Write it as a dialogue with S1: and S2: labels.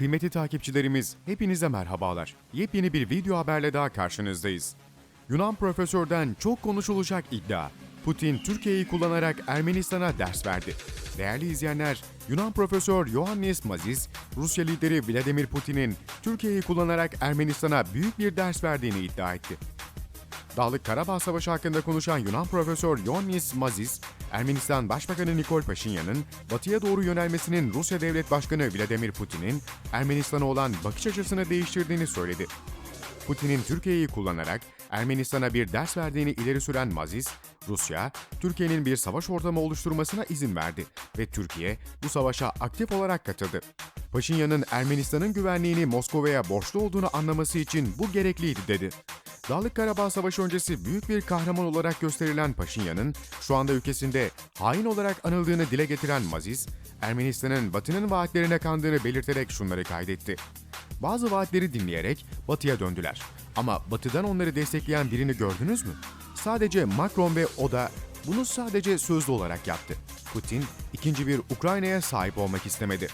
S1: Kıymetli takipçilerimiz, hepinize merhabalar. Yepyeni bir video haberle daha karşınızdayız. Yunan profesörden çok konuşulacak iddia. Putin Türkiye'yi kullanarak Ermenistan'a ders verdi. Değerli izleyenler, Yunan profesör Ioannis Mazis, Rusya lideri Vladimir Putin'in Türkiye'yi kullanarak Ermenistan'a büyük bir ders verdiğini iddia etti. Dağlık Karabağ Savaşı hakkında konuşan Yunan profesör Ioannis Mazis, Ermenistan Başbakanı Nikol Paşinyan'ın batıya doğru yönelmesinin Rusya Devlet Başkanı Vladimir Putin'in Ermenistan'a olan bakış açısını değiştirdiğini söyledi. Putin'in Türkiye'yi kullanarak Ermenistan'a bir ders verdiğini ileri süren Mazis, Rusya, Türkiye'nin bir savaş ortamı oluşturmasına izin verdi ve Türkiye bu savaşa aktif olarak katıldı. Paşinyan'ın Ermenistan'ın güvenliğini Moskova'ya borçlu olduğunu anlaması için bu gerekliydi dedi. Dağlık Karabağ Savaşı öncesi büyük bir kahraman olarak gösterilen Paşinyan'ın şu anda ülkesinde hain olarak anıldığını dile getiren Maziz, Ermenistan'ın Batı'nın vaatlerine kandığını belirterek şunları kaydetti. Bazı vaatleri dinleyerek Batı'ya döndüler. Ama Batı'dan onları destekleyen birini gördünüz mü? Sadece Macron ve o da bunu sadece sözlü olarak yaptı. Putin ikinci bir Ukrayna'ya sahip olmak istemedi.